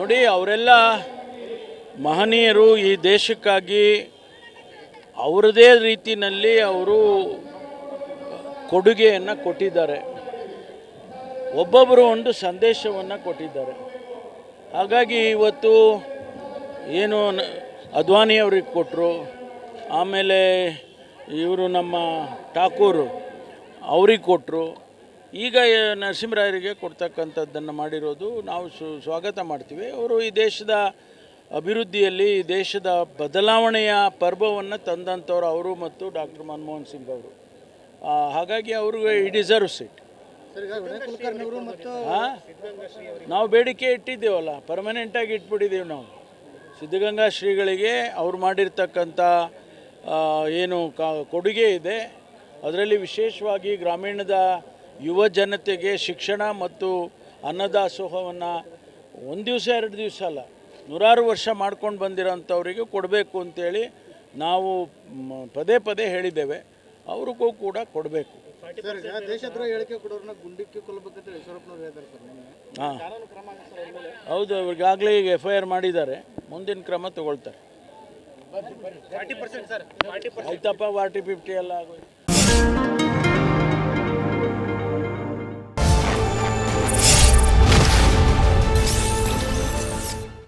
ಅವರೆಲ್ಲ ಮಹನೀಯರು ಈ ದೇಶಕ್ಕಾಗಿ ಅವರದೇ ರೀತಿಯಲ್ಲಿ ಅವರು ಕೊಡುಗೆಯನ್ನು ಕೊಟ್ಟಿದ್ದಾರೆ. ಒಬ್ಬೊಬ್ಬರು ಒಂದು ಸಂದೇಶವನ್ನು ಕೊಟ್ಟಿದ್ದಾರೆ. ಹಾಗಾಗಿ ಇವತ್ತು ಏನು ಅದ್ವಾನಿ ಅವ್ರಿಗೆ ಕೊಟ್ಟರು ಆಮೇಲೆ ಇವರು ನಮ್ಮ ಠಾಕೂರು ಅವ್ರಿಗೆ ಕೊಟ್ಟರು ಈಗ ನರಸಿಂಹರಾಯರಿಗೆ ಕೊಡ್ತಕ್ಕಂಥದ್ದನ್ನು ಮಾಡಿರೋದು ನಾವು ಸು ಸ್ವಾಗತ ಮಾಡ್ತೀವಿ. ಅವರು ಈ ದೇಶದ ಅಭಿವೃದ್ಧಿಯಲ್ಲಿ ಈ ದೇಶದ ಬದಲಾವಣೆಯ ಪರ್ವವನ್ನು ತಂದಂಥವ್ರು ಅವರು ಮತ್ತು ಡಾಕ್ಟರ್ ಮನಮೋಹನ್ ಸಿಂಗ್ ಅವರು. ಹಾಗಾಗಿ ಅವರು ಈ ಡಿಸರ್ವ್ಸ್ ಇಟ್ ಹಾಂ ನಾವು ಬೇಡಿಕೆ ಇಟ್ಟಿದ್ದೇವಲ್ಲ ಪರ್ಮನೆಂಟಾಗಿ ಇಟ್ಬಿಟ್ಟಿದ್ದೀವಿ ನಾವು. ಸಿದ್ಧಗಂಗಾ ಶ್ರೀಗಳಿಗೆ ಅವ್ರು ಮಾಡಿರ್ತಕ್ಕಂಥ ಏನು ಕಾ ಕೊಡುಗೆ ಇದೆ. ಅದರಲ್ಲಿ ವಿಶೇಷವಾಗಿ ಗ್ರಾಮೀಣದ ಯುವ ಜನತೆಗೆ ಶಿಕ್ಷಣ ಮತ್ತು ಅನ್ನದಾಸೋಹವನ್ನು ಒಂದು ದಿವಸ ಎರಡು ದಿವಸ ಅಲ್ಲ ನೂರಾರು ವರ್ಷ ಮಾಡ್ಕೊಂಡು ಬಂದಿರೋಂಥವರಿಗೆ ಕೊಡಬೇಕು ಅಂತೇಳಿ ನಾವು ಪದೇ ಪದೇ ಹೇಳಿದ್ದೇವೆ. ಅವ್ರಿಗೂ ಕೂಡ ಕೊಡಬೇಕು. ಹಾಂ. ಹೌದು ಅವ್ರಿಗಾಗಲೇ ಈಗ ಎಫ್ ಐ ಆರ್ ಮಾಡಿದ್ದಾರೆ. ಮುಂದಿನ ಕ್ರಮ ತಗೊಳ್ತಾರೆ. ಆಯ್ತಪ್ಪ ಫಾರ್ಟಿ ಫಿಫ್ಟಿ ಎಲ್ಲ ಆಗೋಯ್ತು.